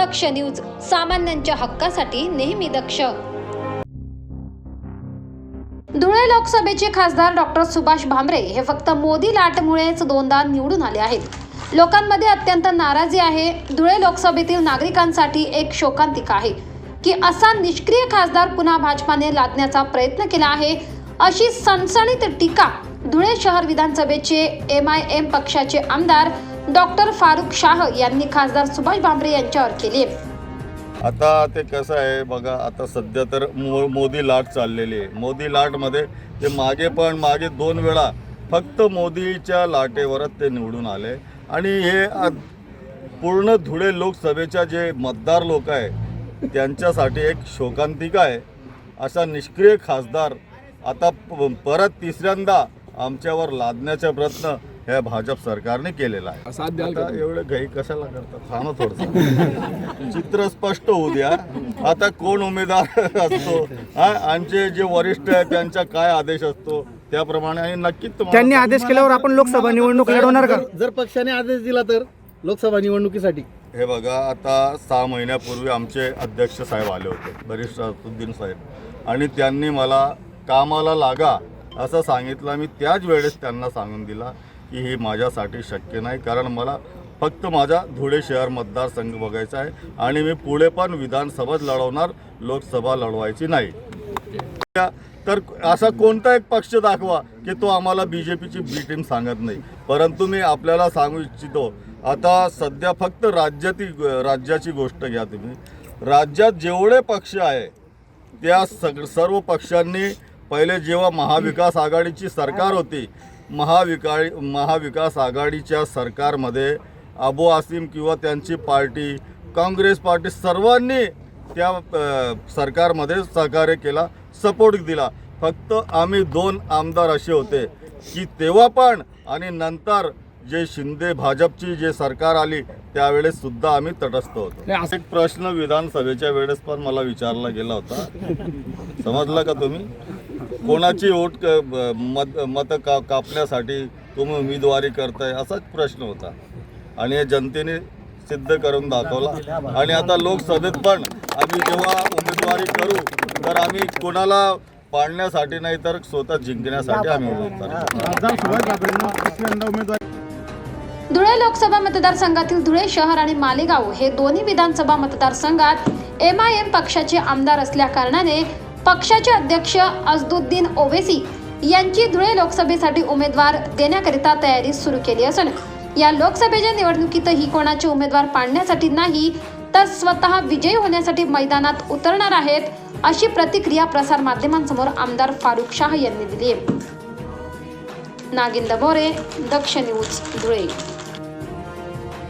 दक्ष news सामान्यांच्या हक्कासाठी नेहमी दक्ष. धुळे लोकसभेचे खासदार डॉक्टर सुभाष भामरे हे फक्त मोदी लाटमुळेच दोनदा निवडून आले आहेत. लोकांमध्ये अत्यंत नाराजी आहे. धुळे लोकसभेतील नागरिकांसाठी एक शोकांतिका आहे की असा निष्क्रिय खासदार पुन्हा भाजपाने लादण्याचा प्रयत्न केला आहे. अशी सणसणीत टीका धुळे शहर विधानसभेचे एम आय एम पक्षाचे आमदार डॉक्टर फारुख शाह यांनी खासदार सुभाष भामरे यांच्यावर केली. आता ते कसं आहे बघा आता सध्या तर मो मोदी लाट चाललेली आहे. मोदी लाटमध्ये ते मागे पण मागे दोन वेळा फक्त मोदीच्या लाटेवरच ते निवडून आले. आणि हे पूर्ण धुळे लोकसभेच्या जे मतदार लोक आहे त्यांच्यासाठी एक शोकांतिका आहे. असा निष्क्रिय खासदार आता प- परत तिसऱ्यांदा आमच्यावर लादण्याचा प्रयत्न ह्या भाजप सरकारने केलेला आहे. एवढं घाई कशाला करतात? थांबा थोडस. चित्र स्पष्ट होऊ द्या. आता कोण उमेदवार असतो? हा आमचे जे वरिष्ठ आहेत त्यांचा काय आदेश असतो? त्याप्रमाणे आणि नक्कीच त्यांनी आदेश केल्यावर आपण लोकसभा निवडणूक लढवणार का? जर पक्षाने आदेश दिला तर लोकसभा निवडणुकीसाठी. हे बघा आता सहा महिन्यापूर्वी आमचे अध्यक्ष साहेब आले होते बरिष्ठ असुद्दीन साहेब. आणि त्यांनी मला कामाला लागा असं सांगितलं. मी त्याच वेळेस त्यांना सांगून दिला. की हे माझ्यासाठी शक्य नाही कारण मला फक्त माझा धुळे शहर मतदारसंघ बघायचा आहे आणि मी पुढे पण विधानसभाच लढवणार लोकसभा लढवायची नाही. तर असा कोणता एक पक्ष दाखवा की तो आम्हाला बी जे पीची बी टीम सांगत नाही. परंतु मी आपल्याला सांगू इच्छितो आता सध्या फक्त राज्यातील राज्याची गोष्ट घ्या तुम्ही. राज्यात जेवढे पक्ष आहे त्या सग सर्व पक्षांनी पहिले जेव्हा महाविकास आघाडीची सरकार होती महाविका महाविकास आघाडीच्या सरकारमध्ये अबू आसिम किंवा त्यांची पार्टी काँग्रेस पार्टी सर्वांनी त्या सरकारमध्ये सहकार्य केला सपोर्ट दिला. फक्त आम्ही दोन आमदार असे होते. की तेव्हा पण आणि नंतर जे शिंदे भाजपची जे सरकार आली त्यावेळेस सुद्धा आम्ही तटस्थ होतो. नाही, असं- एक प्रश्न विधानसभेच्या वेळेस पण मला विचारला गेला होता. समजला का तुम्ही? कोणाची वोट क- ब- मत मत का कापण्यासाठी तुम्ही उमेदवारी करताय? असाच प्रश्न होता. आणि हे जनतेने सिद्ध करून दाखवला. आणि आता लोकसभेत पण आम्ही जेव्हा उमेदवारी करू तर आम्ही कोणाला पाडण्यासाठी नाही तर स्वतः जिंकण्यासाठी आम्ही उमेदवारी धुळे लोकसभा मतदारसंघातील धुळे शहर आणि मालेगाव हे दोन्ही विधानसभा मतदारसंघात एम आय एम पक्षाचे आमदार असल्या कारणाने पक्षाचे अध्यक्ष अजदुद्दीन ओवेसी यांची धुळे लोकसभेसाठी उमेदवार देण्याकरिता तयारी सुरू केली असून या लोकसभेच्या निवडणुकीतही कोणाचे उमेदवार पाडण्यासाठी नाही तर स्वतः विजयी होण्यासाठी मैदानात उतरणार आहेत अशी प्रतिक्रिया प्रसार माध्यमांसमोर आमदार फारुख शाह यांनी दिली नागिंद बोरे दक्ष न्यूज धुळे.